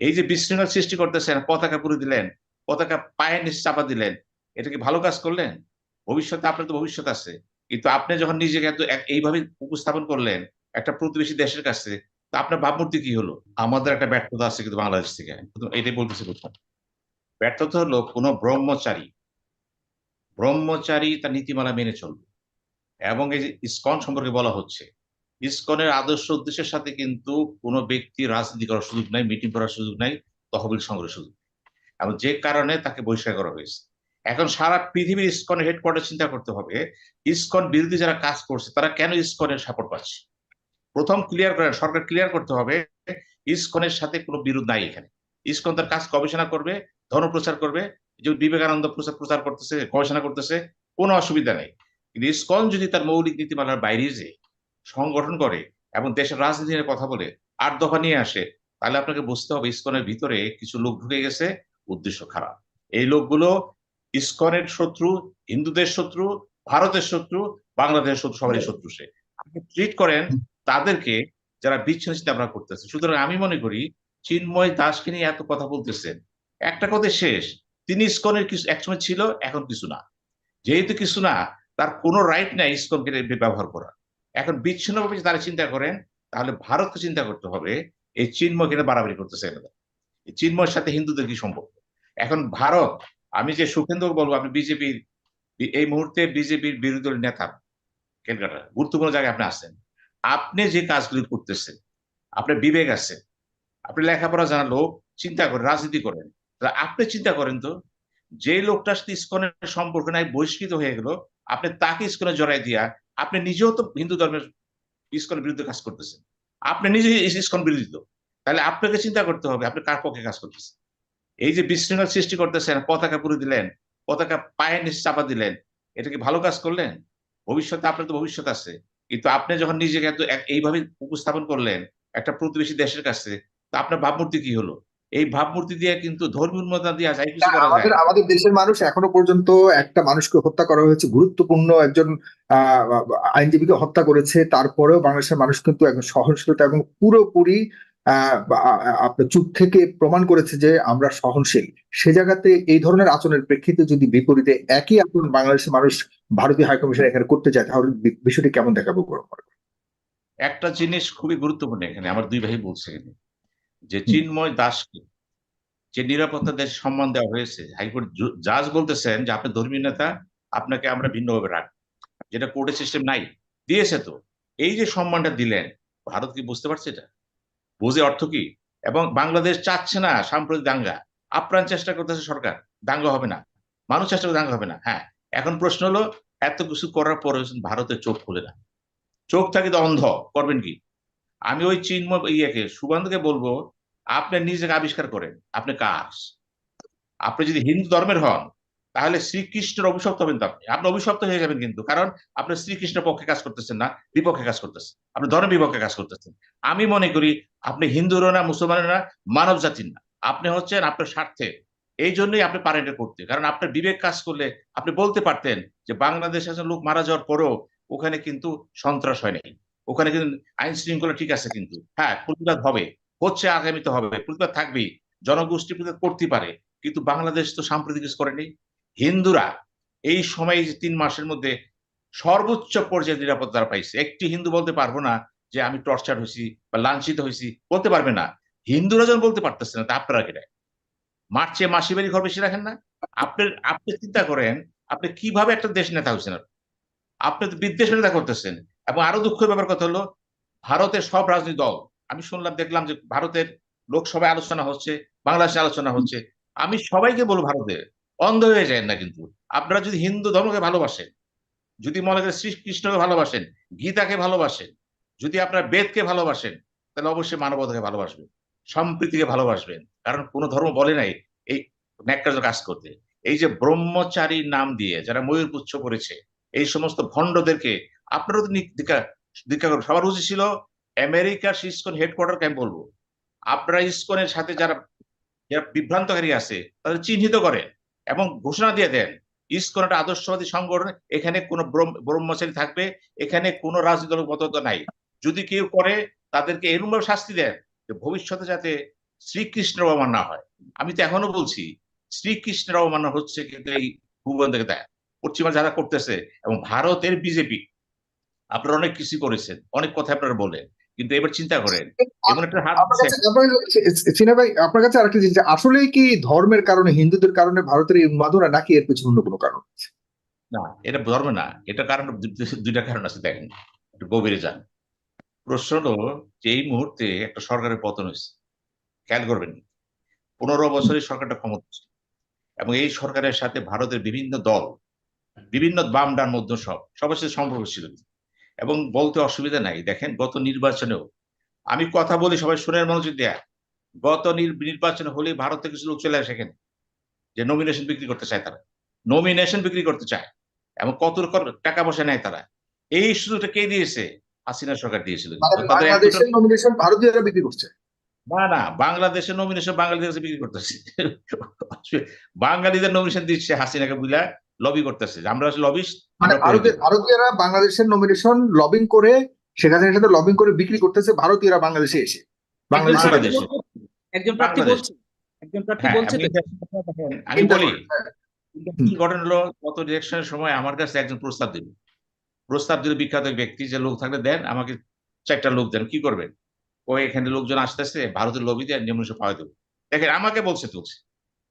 এই যে বিশৃঙ্খল সৃষ্টি করতেছেন, পতাকা পুরে দিলেন, পতাকা পায়ের নিচে চাপা দিলেন, এটা কি ভালো কাজ করলেন? ভবিষ্যতে আপনার তো ভবিষ্যৎ আছে, কিন্তু আপনি যখন নিজেকে এত এইভাবে উপস্থাপন করলেন, একটা প্রতিবেশী দেশের কাছে তো আপনার ভাবমূর্তি কি হলো? আমাদের একটা ব্যর্থতা আছে কিন্তু বাংলাদেশ থেকে এটাই বলতেছি প্রথম। ব্যর্থতা হলো কোন ব্রহ্মচারী ব্রহ্মচারী তার নীতিমালা মেনে চলবে, এবং এই যে ইসকন সম্পর্কে বলা হচ্ছে ইসকনের আদর্শ উদ্দেশ্যের সাথে কিন্তু কোনো ব্যক্তি রাজনীতি করার সুযোগ নাই মিটিং করার সুযোগ নাই, তহবিল সংগ্রহের সুযোগ। এবং যে কারণে তাকে বহিষ্কার করা হয়েছে। এখন সারা পৃথিবীর ইসকনের হেডকোয়ার্টার চিন্তা করতে হবে, ইসকন বিরোধী যারা কাজ করছে, তারা কেন ইসকনের সাপোর্ট পাচ্ছে? প্রথম ক্লিয়ার করেন, সরকার ক্লিয়ার করতে হবে, ইসকনের সাথে কোনো বিরোধ নাই এখানে। ইসকন তার কাজ গবেষণা করবে, ধর্ম প্রচার করবে, যে বিবেকানন্দ প্রচার প্রচার করতেছে, গবেষণা করতেছে, কোনো অসুবিধা নেই। কিন্তু ইসকন যদি তার মৌলিক নীতিমালার বাইরে যে সংগঠন করে এবং দেশের রাজনীতি নিয়ে কথা বলে, আট দফা নিয়ে আসে, তাহলে আপনাকে বুঝতে হবে ইসকনের ভিতরে কিছু লোক ঢুকে গেছে, উদ্দেশ্য খারাপ। এই লোকগুলো ইস্কনের শত্রু, হিন্দুদের শত্রু, ভারতের শত্রু, বাংলাদেশের শত্রু, সবারই শত্রু সে। আপনি ট্রিট করেন, তাদেরকে যারা বিচ্ছিন্ন চিন্তা ভাবনা করতেছে। সুতরাং আমি মনে করি, চিন্ময় দাসকে নিয়ে এত কথা বলতেছেন, একটা কথা শেষ, তিনি ইস্কনের কিছু, একসময় ছিল, এখন কিছু না। যেহেতু কিছু না, তার কোনো রাইট নাই ইস্কনকে ব্যবহার করার। এখন বিচ্ছিন্নভাবে যদি তারা চিন্তা করেন, তাহলে ভারতকে চিন্তা করতে হবে, এই চিন্ময় কেন বাড়াবাড়ি করতেছে এরা। এই চিন্ময়ের সাথে হিন্দুদের কি সম্পর্ক? এখন ভারত, আমি যে সুখেন্দু বলব আপনি বিজেপির, এই মুহূর্তে বিজেপির বিরোধী দলের নেতা ক্যালকাটা গুরুত্বপূর্ণ জায়গায় আপনি আছেন। আপনি যে কাজগুলি করতেছেন, আপনার বিবেক আছে, আপনি লেখাপড়া জানা লোক, চিন্তা করেন, রাজনীতি করেন, তাহলে আপনি চিন্তা করেন তো, যে লোকটার সাথে ইস্কনের সম্পর্ক নাই, বহিষ্কৃত হয়ে গেল, আপনি তাকে ইস্কনে জড়াই দিয়া আপনি নিজেও তো হিন্দু ধর্মের ইস্কনের বিরুদ্ধে কাজ করতেছেন। আপনি নিজে ইস্কন বিরোধী তো। তাহলে আপনাকে চিন্তা করতে হবে, আপনি কার পক্ষে কাজ করতেছেন? এই যে বিশৃঙ্খল সৃষ্টি করতেছেন, পতাকা পুরে দিলেন, পতাকা পায়ের নিচে চাপা দিলেন, এটা কি ভালো কাজ করলেন? ভবিষ্যতে আপনার তো ভবিষ্যৎ আছে। কিন্তু আপনি যখন নিজেকে এইভাবে উপস্থাপন করলেন, একটা প্রতিবেশী দেশের কাছে, তো আপনার ভাবমূর্তি কি হলো? এই ভাবমূর্তি দিয়ে কিন্তু ধর্মীয় উন্মতা দিয়ে যাই কিছু করা যায়। আমাদের আমাদের দেশের মানুষ এখনও পর্যন্ত একটা মানুষকে হত্যা করা হয়েছে গুরুত্বপূর্ণ একজন আইনজীবীকে হত্যা করেছে তারপরেও বাংলাদেশের মানুষ কিন্তু একজন সহনশীলতা এবং পুরোপুরি আপনার চুপ থেকে প্রমাণ করেছে যে আমরা সহনশীল। সে জায়গাতে এই ধরনের আচরণের প্রেক্ষিতে যদি বিপরীতে একই আচরণ বাংলাদেশের মানুষ ভারতীয় হাইকমিশন এখানে করতে চায় তাহলে বিষয়টি কেমন দেখাবো একটা জিনিস খুবই গুরুত্বপূর্ণ এখানে আমার দুই ভাই বলছে যে চিন্ময় দাসকে যে নিরাপত্তা দেশ সম্মান দেওয়া হয়েছে, হাইকোর্ট জাজ বলতেছেন যে আপনি ধর্মীয় নেতা, আপনাকে আমরা ভিন্নভাবে রাখব। যেটা কোর্টের সিস্টেম নাই, দিয়েছে তো। এই যে সম্মানটা দিলেন, ভারত কি বুঝতে পারছে এটা? বুঝে অর্থ কি? এবং বাংলাদেশ চাচ্ছে না সাম্প্রতিক দাঙ্গা। আপ্রাণ চেষ্টা করতেছে সরকার, দাঙ্গা হবে না। মানুষ চেষ্টা করে দাঙ্গা হবে না হ্যাঁ। এখন প্রশ্ন হলো, এত কিছু করার পরে ভারতের চোখ খুলে না। চোখ থাকে তো অন্ধ, করবেন কি? আমি ওই চিন্ময় ইয়েকে সুবান্ধকে বলব, আপনি নিজেকে আবিষ্কার করেন। আপনি কাজ। আপনি যদি হিন্দু ধর্মের হন, তাহলে শ্রীকৃষ্ণের অভিশপ্ত হবেন তো আপনি। আপনি অভিশপ্ত হয়ে যাবেন কিন্তু, কারণ আপনি শ্রীকৃষ্ণের পক্ষে কাজ করতেছেন না, বিপক্ষে কাজ করতেছেন। আপনি ধর্ম বিপক্ষে কাজ করতেছেন। আমি মনে করি, আপনি হিন্দুরও না মুসলমানের না, মানব জাতির না। আপনি হচ্ছেন আপনার স্বার্থে। এই জন্যই আপনি পারেন করতে। কারণ আপনার বিবেক কাজ করলে আপনি বলতে পারতেন যে, বাংলাদেশ একজন লোক মারা যাওয়ার পরেও ওখানে কিন্তু সন্ত্রাস হয় নাই। ওখানে কিন্তু আইন শৃঙ্খলা ঠিক আছে কিন্তু। হ্যাঁ প্রতিবাদ হবে। হচ্ছে, আগামীতে হবে। প্রতিবাদ থাকবেই। জনগোষ্ঠী প্রতিবাদ করতে পারে। কিন্তু বাংলাদেশ তো সাম্প্রতিক করেনি। হিন্দুরা এই সময় তিন মাসের মধ্যে সর্বোচ্চ পর্যায়ে নিরাপত্তা পাইছে। একটি হিন্দু বলতে পারব না যে আমি টর্চার হয়েছি বা লাঞ্ছিত হয়েছি, বলতে পারবে না। হিন্দুরা যখন বলতে পারতেছে না, তা আপনারা কেটে মার্চে মাসি বাড়ি ঘর বেশি রাখেন না? আপনি আপনি চিন্তা করেন, আপনি কীভাবে একটা দেশ নেতা হয়েছেন? আপনি তো বিদ্বেষ নেতা করতেছেন। এবং আরও দুঃখের ব্যাপার কথা হলো, ভারতের সব রাজনৈতিক দল, আমি শুনলাম, দেখলাম যে ভারতের লোকসভায় আলোচনা হচ্ছে, বাংলাদেশে আলোচনা হচ্ছে। আমি সবাইকে বলব ভারতের অন্ধ হয়ে যায় না কিন্তু। আপনারা যদি হিন্দু ধর্মকে ভালোবাসেন, যদি মনে করেন শ্রীকৃষ্ণকে ভালোবাসেন, গীতাকে ভালোবাসেন, যদি আপনার বেদকে ভালোবাসেন, তাহলে অবশ্যই মানবতাকে ভালোবাসবেন, সম্প্রীতিকে ভালোবাসবেন। কারণ কোনো ধর্ম বলে নাই এই ন্যাক্কার্য কাজ করতে। এই যে ব্রহ্মচারী নাম দিয়ে যারা ময়ূর পুচ্ছ করেছে, এই সমস্ত ভণ্ডদেরকে আপনারও তো দীক্ষা করুন। সবার উচিত ছিল আমেরিকার ইসকন হেডকোয়ার্টারকে আমি বলব। আপনারা ইসকনের সাথে যারা যারা বিভ্রান্তকারী আছে, তাদের চিহ্নিত করেন এবং ঘোষণা দিয়ে দেন ইসকন একটা আদর্শবাদী সংগঠন, এখানে কোনো ব্রহ্মচারী থাকবে, এখানে কোনো রাজনৈতিক মতবাদ নাই। যদি কেউ করে, তাদেরকে এরকম ভাবে শাস্তি দেন যে ভবিষ্যতে যাতে শ্রীকৃষ্ণের অবমাননা হয়। আমি তো এখনও বলছি, শ্রীকৃষ্ণের অবমাননা হচ্ছে কিন্তু এই থেকে দেয়। পশ্চিমা যারা করতেছে এবং ভারতের বিজেপি আপনারা অনেক কিছু করেছেন অনেক কথা আপনারা বলেন কিন্তু এবার চিন্তা করেন এমন একটা হাত সিনা ভাই আপনার কাছে আরেকটা জিনিস আসলেই কি ধর্মের কারণে হিন্দুদের কারণে ভারতের এই উন্মাদনা নাকি এর পেছনে অন্য কোনো কারণ আছে? না এটা ধর্ম না এটা কারণ দুইটা কারণ আছে দেখেন একটু গভীরে যান প্রশ্ন হলো যে এই মুহূর্তে একটা সরকারের পতন হয়েছে খেয়াল করবেন পনেরো বছরে সরকারটা ক্ষমতা। এবং এই সরকারের সাথে ভারতের বিভিন্ন দল বিভিন্ন বাম ডান মধ্য সব সবার সাথে সম্পর্ক ছিল এবং বলতে অসুবিধা নাই। দেখেন গত নির্বাচনেও আমি কথা বলি সবাই শুনের মনোযোগ দেয়া। গত নির- নির্বাচনে হলে ভারত থেকে কিছু লোক চলে আসে এখানে যে নমিনেশন বিক্রি করতে চায় তারা। নমিনেশন বিক্রি করতে চায় এবং কত রকম টাকা পয়সা নেয় তারা। এই সুযোগটা কে দিয়েছে? হাসিনা সরকার দিয়েছিল। মানে ভারতীয়রা বিক্রি করছে। না না বাংলাদেশের নমিনেশন বাঙালিদের বিক্রি করতেছে। বাঙালিদের নমিনেশন দিচ্ছে হাসিনাকে বুঝলা লবি করতেছে আমরা লবিস্ট মানে ভারতের ভারতীয়রা বাংলাদেশের নমিনেশন লবিং করে শেখ হাসিনার সাথে লবিং করে বিক্রি করতেছে ভারতীয়রা বাংলাদেশে এসে। বাংলাদেশে বাংলাদেশ। একজন প্রার্থী বলছে। একজন প্রার্থী হ্যাঁ, বলছে আমি বলি। কি ঘটনা হলো গত ইলেকশনের সময় আমার কাছে একজন প্রস্তাব দিল। প্রস্তাব দিল বিখ্যাত ব্যক্তি যে লোক থাকলে দেন আমাকে চারটা লোক দেন কি করবেন? ও এখানে লোকজন আসতেছে ভারতের লবি দিয়ে যেমন সে পাওয়া দেবো দেখেন আমাকে বলছে তুলছে।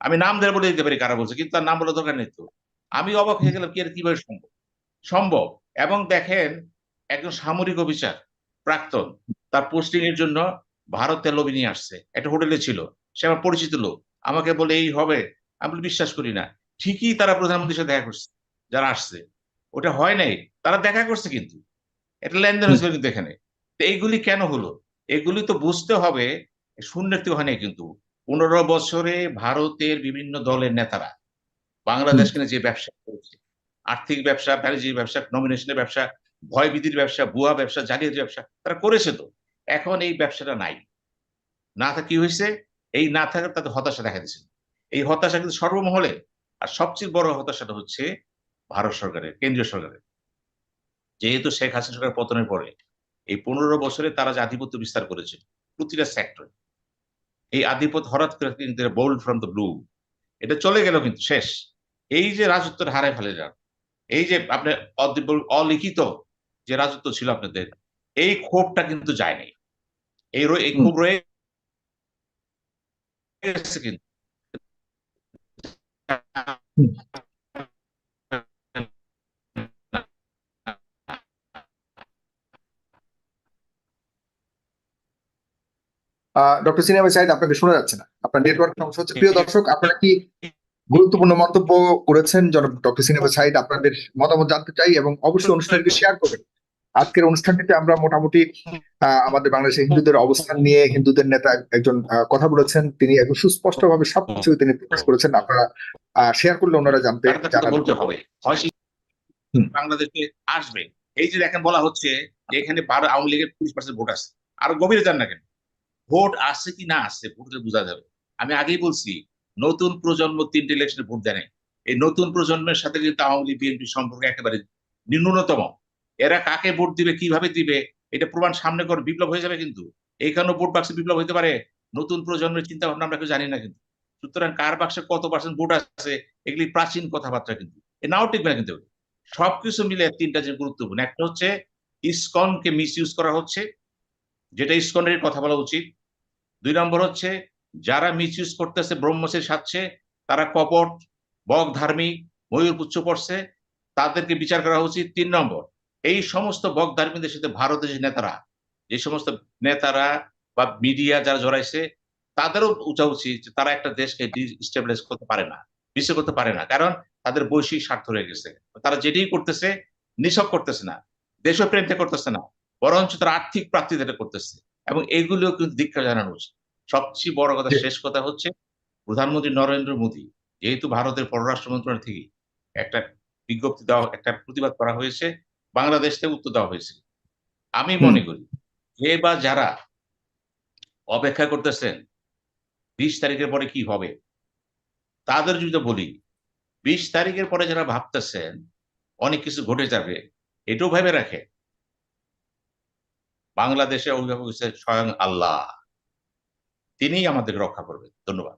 আমি নাম ধরে বলে দিতে পারি কারা বলছে কিন্তু তার নাম বলার দরকার নেই তো। আমি অবাক হয়ে গেলাম, কি আর কীভাবে সম্ভব? সম্ভব। এবং দেখেন, একজন সামরিক অফিসার, প্রাক্তন, তার পোস্টিং এর জন্য ভারতের লবি নিয়ে আসছে। একটা হোটেলে ছিল। সে আমার পরিচিত লোক। আমাকে বলে, এই হবে। আমি বিশ্বাস করি না। ঠিকই তারা প্রধানমন্ত্রীর সাথে দেখা করছে, যারা আসছে। ওটা হয় নাই। তারা দেখা করছে কিন্তু। এটা লেনদেন হয়েছিল কিন্তু এখানে। তো এইগুলি কেন হলো? এগুলি তো বুঝতে হবে, শূন্যের থেকে হয় নাই কিন্তু। পনেরো বছরে ভারতের বিভিন্ন দলের নেতারা বাংলাদেশকে নিয়ে যে ব্যবসা করেছে। আর্থিক ব্যবসা বাণিজ্যিক ব্যবসা নমিনেশনের ব্যবসা ভয়ভীতির ব্যবসা ভুয়া ব্যবসা জালিয়াতি ব্যবসা তারা করেছে তো। এখন এই ব্যবসাটা নাই। না থাকা কি হয়েছে? এই না থাকার তাদের হতাশা দেখা দিচ্ছে এই হতাশা কিন্তু সর্বমহলে। আর সবচেয়ে বড় হতাশাটা হচ্ছে ভারত সরকারের কেন্দ্রীয় সরকারের। যেহেতু শেখ হাসিনা সরকার পতনের পরে এই পনেরো বছরে তারা যে আধিপত্য বিস্তার করেছে প্রতিটা সেক্টর এই আধিপত্য হঠাৎ করে বোল্ড ফ্রম দ্য ব্লু এটা চলে গেল কিন্তু শেষ। এই যে রাজত্বের হারায় ফেলে যান এই যে আপনার অলিখিত যে রাজত্ব ছিল আপনাদের এই ক্ষোভটা কিন্তু যায়নি এই এই ক্ষোভ রয়ে কিন্তু। ডক্টর সিনেমা সাইদ আপনাকে শোনা যাচ্ছে না। আপনার নেটওয়ার্ক সমস্যা হচ্ছে। প্রিয় দর্শক আপনারা কি গুরুত্বপূর্ণ মন্তব্য করেছেন জনাব ডক্টর সিনেমা সাইদ। আপনাদের মতামত জানতে চাই এবং অবশ্যই অনুষ্ঠানটি শেয়ার করবেন। আজকের অনুষ্ঠানটিতে আমরা মোটামুটি আমাদের বাংলাদেশের হিন্দুদের অবস্থান নিয়ে হিন্দুদের নেতা একজন কথা বলেছেন। তিনি একদম সুস্পষ্টভাবে সবকিছু তিনি প্রকাশ করেছেন। আপনারা শেয়ার করলে ওনারা জানতে বলতে হবে। বাংলাদেশে আসবে। এই যে দেখেন বলা হচ্ছে যে এখানে বারো আওয়ামী লীগের তিরিশ পার্সেন্ট ভোট আছে। আরও গভীরে যান না কেন? ভোট আসছে কি না আসছে ভোট বোঝা যাবে। আমি আগেই বলছি নতুন প্রজন্ম তিনটে ইলেকশনে ভোট দেয়। এই নতুন প্রজন্মের সাথে কিন্তু আওয়ামী লীগ, বিএনপি সম্পর্ক একেবারে ন্যূনতম এরা কাকে ভোট দিবে, কীভাবে দিবে, এটা প্রমাণ সামনে করে বিপ্লব হয়ে যাবে কিন্তু। এইখানেও ভোট বাক্সে বিপ্লব হতে পারে, নতুন প্রজন্মের চিন্তা ভাবনা আমরা কেউ জানি না কিন্তু। সুতরাং কার বাক্সে কত পার্সেন্ট ভোট আছে, এগুলি প্রাচীন কথাবার্তা কিন্তু। এ নাও টিকবে না কিন্তু। সবকিছু মিলে তিনটা যে গুরুত্বপূর্ণ। একটা হচ্ছে, ইসকনকে মিস ইউজ করা হচ্ছে, যেটা ইসকনের কথা বলা উচিত। দুই নম্বর হচ্ছে যারা মিস ইউজ করতেছে ব্রহ্মসের সাথে, তারা কপট, বক ধার্মিক ময়ূর পুচ্ছ পড়ছে, তাদেরকে বিচার করা উচিত। তিন নম্বর, এই সমস্ত বক সাথে ভারতের যে নেতারা, যে সমস্ত নেতারা বা মিডিয়া যারা জড়াইছে, তাদেরও উঠা উচিত যে তারা একটা দেশকে ডিস্টেবিলাইজ করতে পারে না, বিশ্ব করতে পারে না। কারণ তাদের বৈশ্বিক স্বার্থ রয়ে গেছে। তারা যেটাই করতেছে নিছক করতেছে না দেশপ্রেমতে করতেছে না, বরঞ্চ তারা আর্থিক প্রাপ্তিতে করতেছে। এবং এগুলিও কিন্তু দীক্ষা জানানো উচিত। সবচেয়ে বড় কথা শেষ কথা হচ্ছে প্রধানমন্ত্রী নরেন্দ্র মোদী যেহেতু ভারতের পররাষ্ট্র মন্ত্রণালয় থেকে একটা বিজ্ঞপ্তি দেওয়া একটা প্রতিবাদ করা হয়েছে বাংলাদেশ থেকে উত্তর দেওয়া হয়েছে। আমি মনে করি যে বা যারা অপেক্ষা করতেছেন বিশ তারিখের পরে কি হবে তাদের যদি বলি বিশ তারিখের পরে যারা ভাবতেছেন অনেক কিছু ঘটে যাবে এটাও ভেবে রাখে বাংলাদেশে অভিভাবক হচ্ছে স্বয়ং আল্লাহ। তিনিই আমাদের রক্ষা করবেন। ধন্যবাদ।